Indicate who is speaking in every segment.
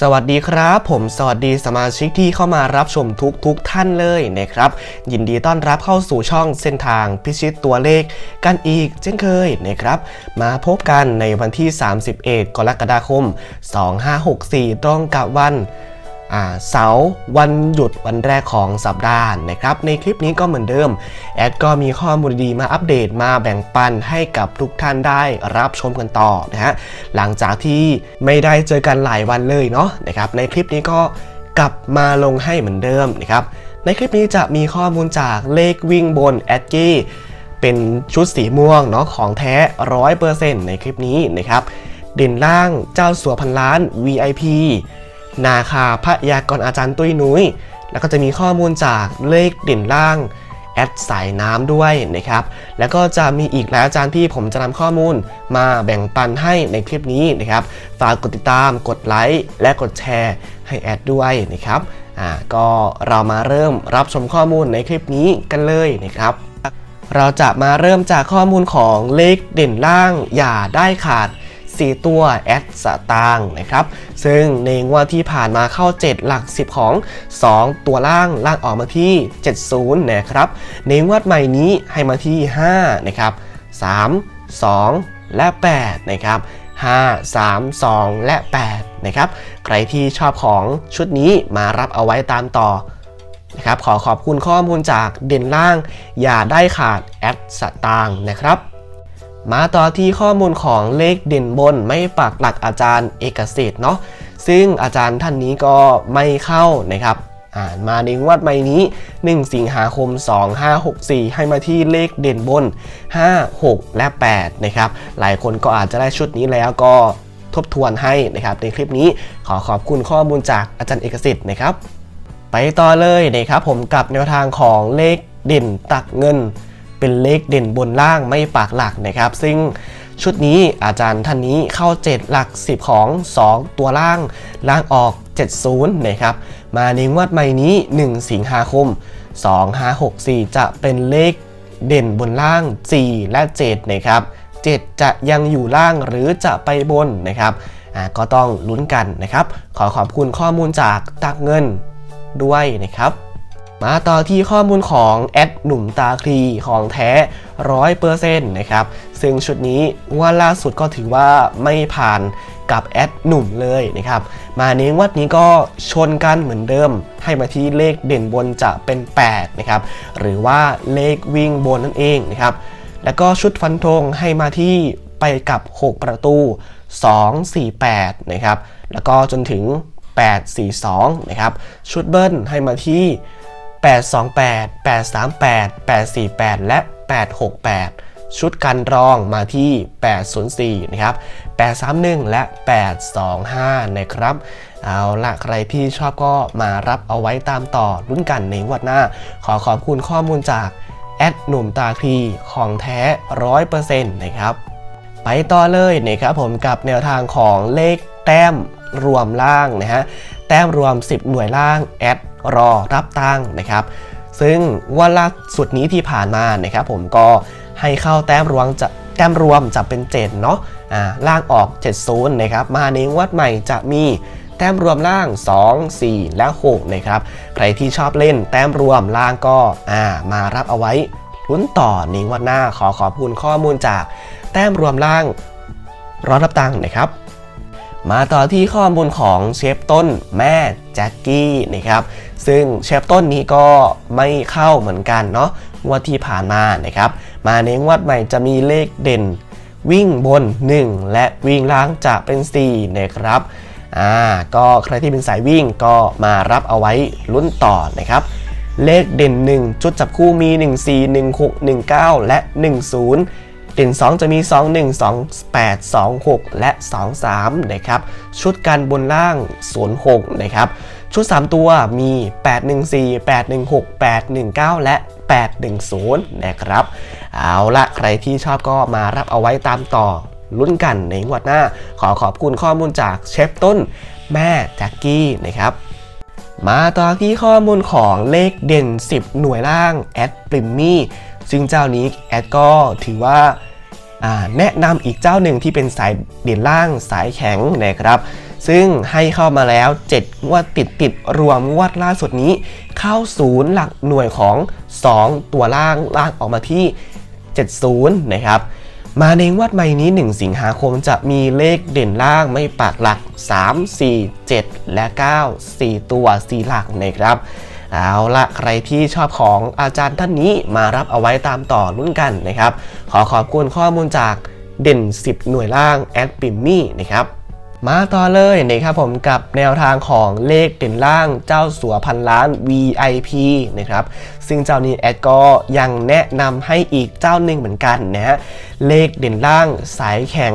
Speaker 1: สวัสดีครับ ผมสวัสดีสมาชิกที่เข้ามารับชมทุกทุกท่านเลยนะครับ ยินดีต้อนรับเข้าสู่ช่องเส้นทางพิชิตตัวเลขกันอีกเช่นเคยนะครับ มาพบกันในวันที่ 31 กรกฎาคม 2564 ตรงกับวัน เสาร์วันหยุดวันแรกของสัปดาห์นะครับ ในคลิปนี้ก็เหมือนเดิม แอดก็มีข้อมูลดีมาอัปเดตมาแบ่งปันให้กับทุกท่านได้รับชมกันต่อนะฮะหลังจากที่ไม่ได้เจอกันหลายวันเลยเนาะนะครับในคลิปนี้ก็กลับมาลงให้เหมือนเดิมนะครับในคลิปนี้จะมีข้อมูลจากเลขวิ่งบนแอดกี้เป็นชุดสีม่วงเนาะของแท้ร้อยเปอร์เซ็นต์ในคลิปนี้นะครับเด่นล่างเจ้าสัวพันล้าน VIP นาคาพระยากรอาจารย์ตุ้ยนุ้ย แล้วก็จะมีข้อมูลจากเลขเด่นล่างแอดสายน้ำด้วยนะครับ แล้วก็จะมีอีกหลายอาจารย์ที่ผมจะนำข้อมูลมาแบ่งปันให้ในคลิปนี้นะครับ ฝากกดติดตาม กดไลค์ และกดแชร์ให้แอดด้วยนะครับ อ่า ก็เรามาเริ่มรับชมข้อมูลในคลิปนี้กันเลยนะครับ เราจะมาเริ่มจากข้อมูลของเลขเด่นล่างอย่าได้ขาด 4 ตัวแอดสตางค์นะครับ ซึ่งในงวดที่ผ่านมาเข้า 7 หลัก 10 ของ 2 ตัวล่างล่างออกมาที่ 70 นะครับ ในงวดใหม่นี้ให้มาที่ 5 นะครับ 3 2 และ 8 นะครับ 5 3 2 และ 8 นะครับ ใครที่ชอบของชุดนี้มารับเอาไว้ตามต่อนะครับขอขอบคุณข้อมูลจากเด่นล่าง อย่าได้ขาดแอดสตางค์นะครับ มาต่อที่ข้อมูลของเลขเด่นบนไม่ปักหลักอาจารย์เอกเศษเนาะซึ่งอาจารย์ท่านนี้ก็ไม่เข้านะครับอ่านมาในงวดใหม่นี้ 1 สิงหาคม 2564 ให้มาที่เลขเด่นบน 5 6 และ 8 นะครับ หลายคนก็อาจจะได้ชุดนี้แล้วก็ทบทวนให้นะครับในคลิปนี้ขอขอบคุณข้อมูลจากอาจารย์เอกสิทธิ์นะครับ ไปต่อเลยนะครับผมกับแนวทางของเลขเด่นตักเงิน เป็นเลขเด่นบนล่างไม่ปากหลักนะครับ ซึ่งชุดนี้อาจารย์ท่านนี้เข้า 7 หลัก 10 ของ 2 ตัวล่าง ล่างออก 70 นะครับ มาในงวดใหม่นี้ 1 สิงหาคม 2564 จะเป็นเลขเด่นบนล่าง 4 และ 7 นะครับ 7 จะยังอยู่ล่างหรือจะไปบนนะครับก็ต้องลุ้นกันนะครับ ขอขอบคุณข้อมูลจากตักเงินด้วยนะครับ มาต่อที่ข้อมูลของแอดหนุ่มตาคลีของแท้ร้อยเปอร์เซ็นต์นะครับซึ่งชุดนี้ว่าล่าสุดก็ถือว่าไม่ผ่านกับแอดหนุ่มเลยนะครับ มาในงวัดนี้ก็ชนกันเหมือนเดิม ให้มาที่เลขเด่นบนจะเป็น 8 นะครับ หรือว่าเลขวิ่งบนนั่นเองนะครับ แล้วก็ชุดฟันธงให้มาที่ไปกับ 6 ประตู 2 4 8 นะครับ แล้วก็จนถึง 842 นะครับ ชุดเบิ้ลให้มาที่ 828 838 848 และ 868 ชุดกันรองมาที่ 804 นะครับ 831 และ 825 นะครับ เอาละใครที่ชอบก็มารับเอาไว้ตามต่อรุ่นกันในวันหน้า ขอขอบคุณข้อมูลจากแอดหนุ่มตาคลีของแท้ 100%นะครับไปต่อเลยนะครับผมกับแนวทางของเลขแต้มรวมล่างนะฮะแต้มรวม 10 หน่วยล่างแอด รอรับตั้งนะครับ ซึ่งวันล่าสุดนี้ที่ผ่านมานะครับผมก็ให้เข้าแต้มรวมจะแต้มรวมจะเป็น7เนาะอ่าล่างออก70นะครับมาในงวดใหม่จะมีแต้มรวมล่าง 2 4 และ6นะครับใครที่ชอบเล่นแต้มรวมล่างก็อ่ามารับเอาไว้ลุ้นต่อในงวดหน้าขอขอบคุณข้อมูลจากแต้มรวมล่างร้อนรับตังค์นะครับ มาต่อที่ข้อมูลของเชฟต้นแม่แจ็คกี้นะครับซึ่งเชฟต้นนี้ก็ไม่เข้าเหมือนกันเนาะงวดที่ผ่านมานะครับ มาในงวดใหม่จะมีเลขเด่น วิ่งบน 1 และวิ่งล่างจะเป็น 4 นะครับอ่าก็ใครที่เป็นสายวิ่งก็มารับเอาไว้ลุ้นต่อนะครับ เลขเด่น 1 จุดจับคู่มี 1 4 1 6 1 9 และ 10 เด่น 2 จะมี 2 1 2 8 2 6 และ 2 3นะครับชุดกันบนล่าง 06นะครับชุด 3 ตัวมี 814 816 819 และ 810 นะครับ เอาละใครที่ชอบก็มารับเอาไว้ตามต่อลุ้นกันในงวดหน้า ขอขอบคุณข้อมูลจากเชฟต้น แม่แจ็กกี้นะครับมาต่อที่ข้อมูลของเลขเด่น 10 หน่วยล่างแอดปริมมี่ ซึ่งเจ้านี้แอดก็ถือว่าแนะนำอีกเจ้าหนึ่งที่เป็นสายเด่นล่างสายแข็งนะครับ ซึ่งให้เข้ามาแล้ว 7 งวดติดติดรวมงวดล่าสุดนี้ เข้าศูนย์หลักหน่วยของ 2 ตัวล่างล่างออกมาที่ 70 นะครับ มาในงวดใหม่นี้ 1 สิงหาคมจะมีเลขเด่นล่างไม่ปากหลัก 3 4 7 และ 9 4 ตัว 4 หลักนะครับ เอาละใครที่ชอบของอาจารย์ท่านนี้มารับเอาไว้ตามต่อรุ่นกันนะครับ ขอขอบคุณข้อมูลจากเด่น 10 หน่วยล่างแอดปิมมี่นะครับมาต่อเลยนะครับผมกับแนวทางของเลขเด่นล่างเจ้าสัวพันล้าน VIP นะครับซึ่งเจ้านี้แอดก็ยังแนะนำให้อีกเจ้าหนึ่งเหมือนกันนะฮะเลขเด่นล่างสายแข็ง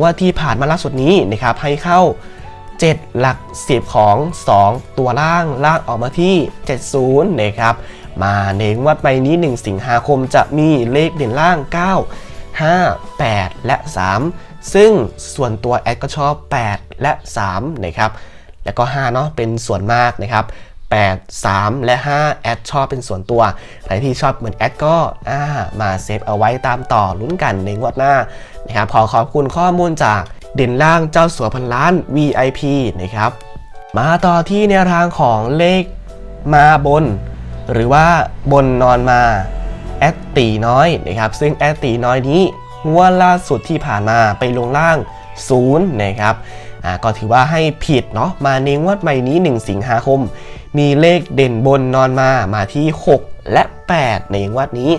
Speaker 1: ว่าที่ผ่านมาล่าสุดนี้นะครับให้เข้า 7 หลัก 10 ของ 2 ตัวล่างล่างออกมาที่ 70 นะครับ มาในงวัดใบนี้ 1 สิงหาคมจะมีเลขเด่นล่าง 9 5 8 และ 3 ซึ่งส่วนตัวแอดก็ชอบ 8 และ 3 นะครับ แล้วก็ 5 เนาะเป็นส่วนมากนะครับ 8 3 และ 5 แอดชอบเป็นส่วนตัวใครที่ชอบเหมือนแอดก็มาเซฟเอาไว้ตามต่อลุ้นกันในงวดหน้านะครับขอขอบคุณข้อมูลจาก เด่นล่างเจ้าสัวพันล้าน VIP นะครับ มาต่อที่แนวทางของเลขมาบน หรือว่าบนนอนมาแอดตีน้อยนะครับ ซึ่งแอดตีน้อยนี้งวดล่าสุดที่ผ่านมาไปลงล่าง 0 นะครับอ่าก็ถือว่าให้ผิดเนาะมาในงวดใหม่นี้ 1 สิงหาคม มีเลขเด่นบนนอนมามาที่ 6 และ 8 ในงวดนี้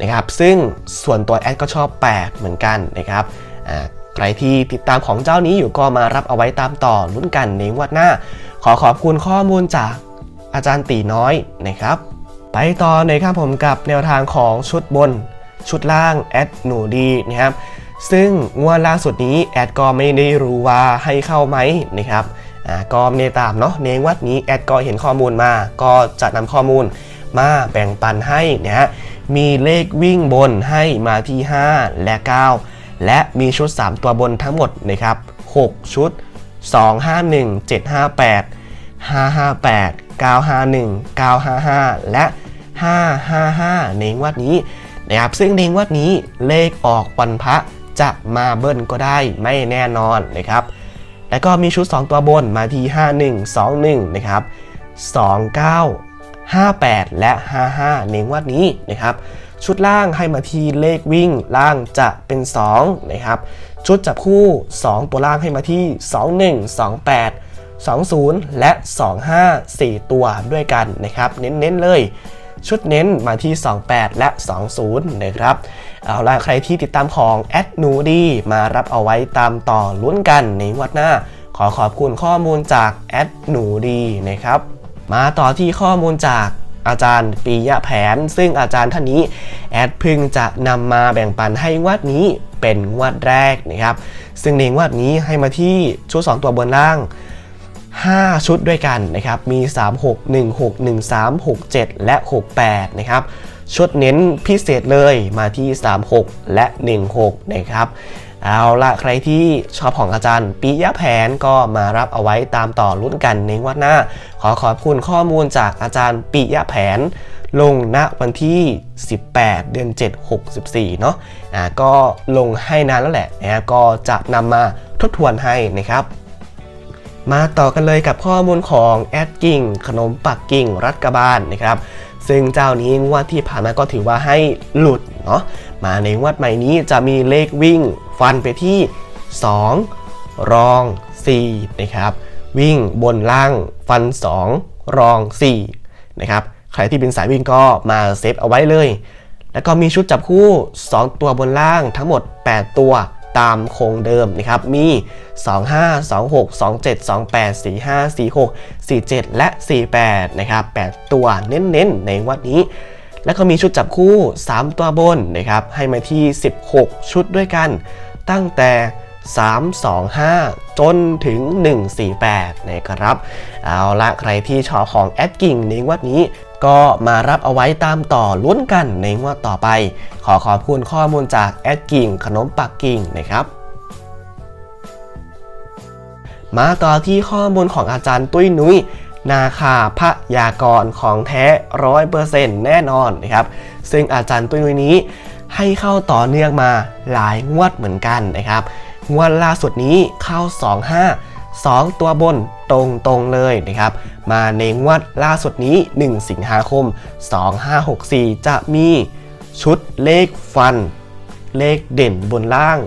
Speaker 1: นะครับ ซึ่งส่วนตัวแอดก็ชอบ 8 เหมือนกันนะครับอ่า ใครที่ติดตามของเจ้านี้อยู่ก็มารับเอาไว้ตามต่อลุ้นกันในงวดหน้า ขอขอบคุณข้อมูลจากอาจารย์ตีน้อยนะครับ ไปต่อเลยครับผมกับแนวทางของชุดบน ชุดล่างแอดหนูดีนะครับซึ่งงวดล่าสุดนี้แอดก็ไม่ได้รู้ว่าให้เข้าไหมนะครับก็ไม่ได้ตามเนาะในงวัดนี้แอดก็เห็นข้อมูลมา ก็จะนำข้อมูลมาแบ่งปันให้นะฮะมีเลขวิ่งบนให้มาที่ 5 และ 9 และมีชุด 3 ตัวบนทั้งหมดนะครับ 6 ชุด 2 5 1 7 5 8 558 951 955 และ 555 ในงวดนี้นะครับซึ่งในงวดนี้เลขออกวันพระจะมาเบิ้ลก็ได้ไม่แน่นอนนะครับ แล้วก็มีชุด 2 ตัวบนมาที่ 5121 นะครับ 29 58 และ 55 ในงวดนี้นะครับ ชุดล่างให้มาที่เลขวิ่งล่างจะเป็น 2 นะครับ ชุดจับคู่ 2 ตัวล่างให้มาที่ 21 28 20 และ 25 4 ตัวด้วยกันนะครับ เน้นๆเลย ชุดเน้นมาที่ 28 และ 20 นะครับ เอาล่ะใครที่ติดตามของแอดนูดีมารับเอาไว้ตามต่อลุ้นกันในวัดหน้า ขอขอบคุณข้อมูลจากแอดหนูดีนะครับ มาต่อที่ข้อมูลจาก อาจารย์ปียะแผน ซึ่งอาจารย์ท่านนี้ แอดพึ่งจะนำมาแบ่งปันให้วัดนี้เป็นงวดแรกนะครับ ซึ่งในงวดนี้ให้มาที่ชุด 2 ตัวบนล่าง 5 ชุดด้วยกันนะครับ มี 3 6 1 6 1 3 6 7 และ 68 นะครับชุดเน้นพิเศษเลยมาที่ 36 และ 16 นะครับ เอาละใครที่ชอบของอาจารย์ปิยะแผนก็มารับเอาไว้ตามต่อรุ่นกันในวันหน้า ขอขอบคุณข้อมูลจากอาจารย์ปิยะแผน ลงณวันที่ 18 เดือน 7 64 เนาะอ่าก็ลงให้นานแล้วแหละนะครับก็จะนำมาทบทวนให้นะครับมาต่อกันเลยกับข้อมูลของแอดกิ่งขนมปักกิ่งรัฐกบาลนะครับ ซึ่งเจ้านี้งวดที่ผ่านมาก็ถือว่าให้หลุดเนาะมาในงวดใหม่นี้จะมีเลขวิ่ง ฟันไปที่ 2 รอง 4 นะครับ วิ่งบนล่างฟัน 2 รอง 4 นะครับ ใครที่เป็นสายวิ่งก็มาเซฟเอาไว้เลย แล้วก็มีชุดจับคู่ 2 ตัวบนล่างทั้งหมด 8 ตัวตามโครงเดิมนะครับ มี 25 26 27 28 45 46 47 และ 48 นะครับ 8 ตัวเน้นๆ ในวัดนี้ แล้วก็มีชุดจับคู่ 3 ตัวบนนะครับ ให้มาที่ 16 ชุดด้วยกัน ตั้งแต่ 325 จนถึง 148 นะครับ เอาละใครที่ชอบของแอดกิ่งในงวดนี้ก็มารับเอาไว้ตามต่อลุ้นกันในงวดต่อไป ขอขอบคุณข้อมูลจากแอดกิ่งขนมปักกิ่งนะครับมาต่อที่ข้อมูลของอาจารย์ตุ้ยนุ้ย นาคาพยากรของแท้ร้อยเปอร์เซ็นต์แน่นอนนะครับ ซึ่งอาจารย์ตุ้ยนุ้ยนี้ ให้เข้าต่อเนื่องมาหลายงวดเหมือนกันนะครับงวดล่าสุดนี้เข้า 25 2 ตัวบนตรงตรงๆเลยนะครับ มาในงวดล่าสุดนี้ 1 สิงหาคม 2564 จะมีชุดเลขฟัน เลขเด่นบนล่าง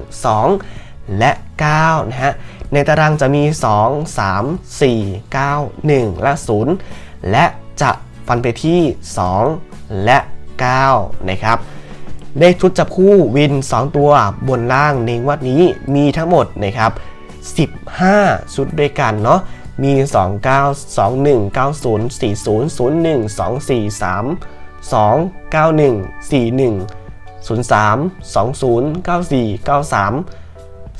Speaker 1: 2 และ 9 นะฮะ ในตารางจะมี 2 3 4 9 1 และ 0 และจะฟันไปที่ 2 และ 9 นะครับ เลขชุดจับคู่วิน 2 ตัวบนล่างในวัดนี้มีทั้งหมดนะครับ 15 ชุดด้วยกันเนาะมี 29 21 90 40 01 24 3 2 91 41 03 20 94 93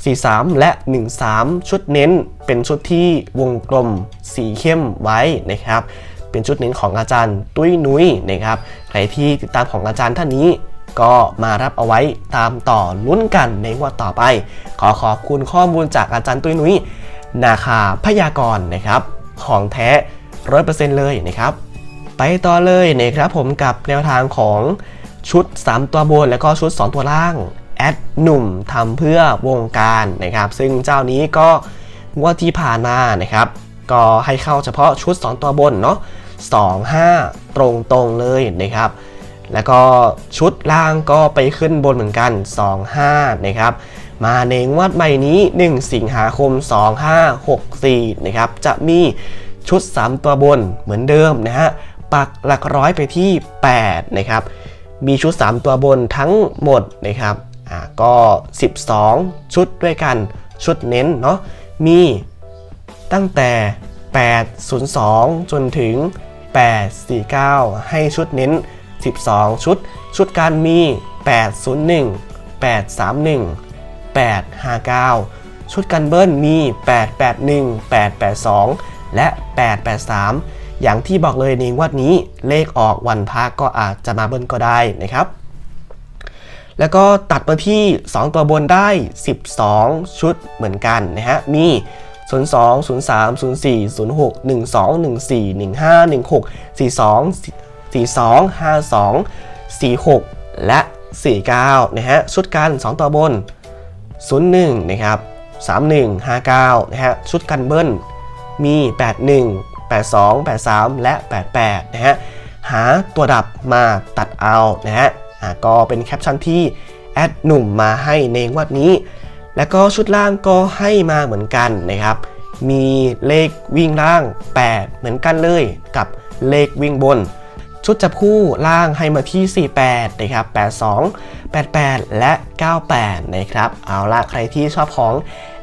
Speaker 1: 43 และ 13 ชุดเน้นเป็นชุดที่วงกลมสีเข้มไว้นะครับ เป็นชุดเน้นของอาจารย์ตุ้ยนุ้ยนะครับ ใครที่ติดตามของอาจารย์ท่านนี้ ก็มารับเอาไว้ตามต่อลุ้นกันในงวดต่อไป ขอขอบคุณข้อมูลจากอาจารย์ตุ้ยนุ้ยนาคาพยากรณ์นะครับ ของแท้ร้อยเปอร์เซ็นต์เลยนะครับ ไปต่อเลยนะครับผมกับแนวทางของชุด 3 ตัวบน แล้วก็ชุด 2 ตัวล่างแอดหนุ่มทำเพื่อวงการนะครับ ซึ่งเจ้านี้ก็งวดที่ผ่านมานะครับ ก็ให้เข้าเฉพาะชุด 2 ตัวบนเนาะ2 5 ตรงตรงๆเลยนะครับ แล้วก็ชุดล่างก็ไปขึ้นบนเหมือนกัน 2 5 นะครับ มาในงวดใหม่นี้ 1 สิงหาคม 2564 นะครับ จะมีชุด 3 ตัวบนเหมือนเดิมนะฮะ ปักหลักร้อยไปที่ 8 นะครับ มีชุด 3 ตัวบนทั้งหมดนะครับ อ่า ก็ 12 ชุดด้วยกัน ชุดเน้นเนาะ มีตั้งแต่ 802 จนถึง 849 ให้ชุดเน้น 12 ชุด ชุดการมี 801 831 859 ชุดกันเบิ้ลมี 881 882 และ 883 อย่างที่บอกเลยในวัดนี้เลขออกวันพักก็อาจจะมาเบิ้ลก็ได้นะครับแล้วก็ตัดมาที่ 2 ตัวบนได้ 12 ชุดเหมือนกันนะฮะ มี 02 03 04 06 12 14 15 16 42 42 52 46 และ 49 นะฮะ ชุดกัน 2 ตัวบน 01 นะครับ 31 59 นะฮะ ชุดกันเบิ้ล มี 81 82 83 และ 88 นะฮะ หาตัวดับมาตัดเอา นะฮะก็เป็นแคปชั่นที่แอดหนุ่มมาให้ในงวดนี้ แล้วก็ชุดล่างก็ให้มาเหมือนกันนะครับ มีเลขวิ่งล่าง 8 เหมือนกันเลยกับเลขวิ่งบน ชุดจับคู่ล่างให้มาที่ 48 นะครับ 82 88 และ 98 นะครับ เอาละใครที่ชอบของ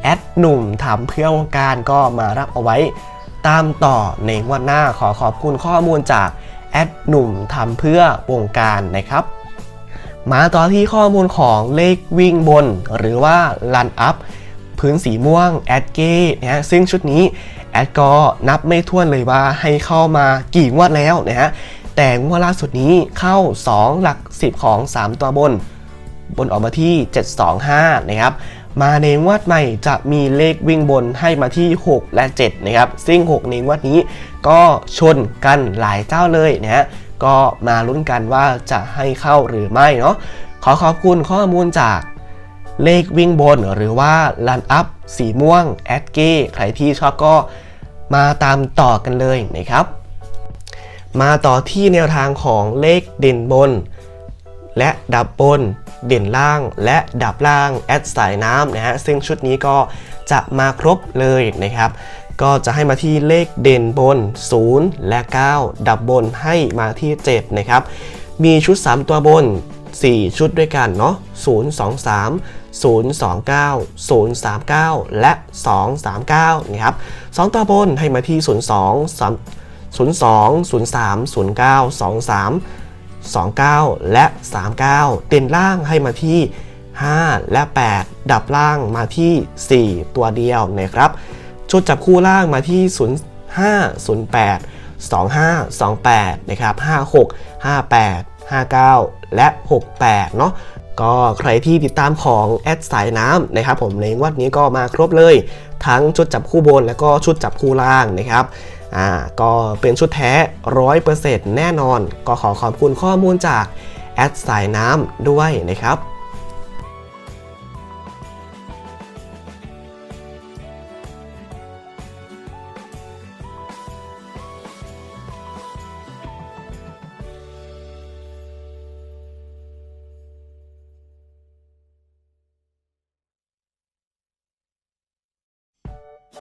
Speaker 1: แอดหนุ่มทำเพื่อวงการก็มารับเอาไว้ตามต่อในวันหน้าขอขอบคุณข้อมูลจากแอดหนุ่มทำเพื่อวงการนะครับ มาต่อที่ข้อมูลของเลขวิ่งบน หรือว่า Run Up พื้นสีม่วงแอดเก้นะฮะซึ่งชุดนี้แอดก็นับไม่ถ้วนเลยว่าให้เข้ามากี่งวดแล้วนะฮะ แต่งวดล่าสุดนี้เข้า 2 หลัก 10 ของ 3 ตัวบน บนออกมาที่ 725 นะครับ มาในงวดใหม่จะมีเลขวิ่งบนให้มาที่ 6 และ 7 นะครับ ซึ่ง 6 ในงวดนี้ก็ชนกันหลายเจ้าเลยนะฮะก็มาลุ้นกันว่าจะให้เข้าหรือไม่เนาะขอขอบคุณข้อมูลจากเลขวิ่งบนหรือว่า Run Up สีม่วงแอดเก้ใครที่ชอบก็มาตามต่อกันเลยนะครับ มาต่อที่แนวทางของเลขเด่นบน และดับบน เด่นล่าง และดับล่างแอดสายน้ำนะฮะซึ่งชุดนี้ก็จะมาครบเลยนะครับ ก็จะให้มาที่เลขเด่นบน 0 และ 9 ดับบนให้มาที่ 7 นะครับ มีชุด 3 ตัวบน 4 ชุดด้วยกันเนาะ0 2 3 0 2 9 0 3 9 และ 2 3 9 นะครับ 2 ตัวบนให้มาที่ 0 2 3 02 03 09 23 29 และ 39 เด่นล่างให้มาที่ 5 และ 8 ดับล่างมาที่ 4 ตัวเดียวนะครับ ชุดจับคู่ล่างมาที่ 05 08 25 28 นะครับ 56 58 59 และ 68 เนาะก็ใครที่ติดตามของแอดสายน้ำนะครับผมในวัดนี้ก็มาครบเลย ทั้งชุดจับคู่บนและก็ชุดจับคู่ล่างนะครับ อ่าก็เป็นชุดแท้ร้อยเปอร์เซ็นต์แน่นอน ก็ขอขอบคุณข้อมูลจากแอดสายน้ำด้วยนะครับ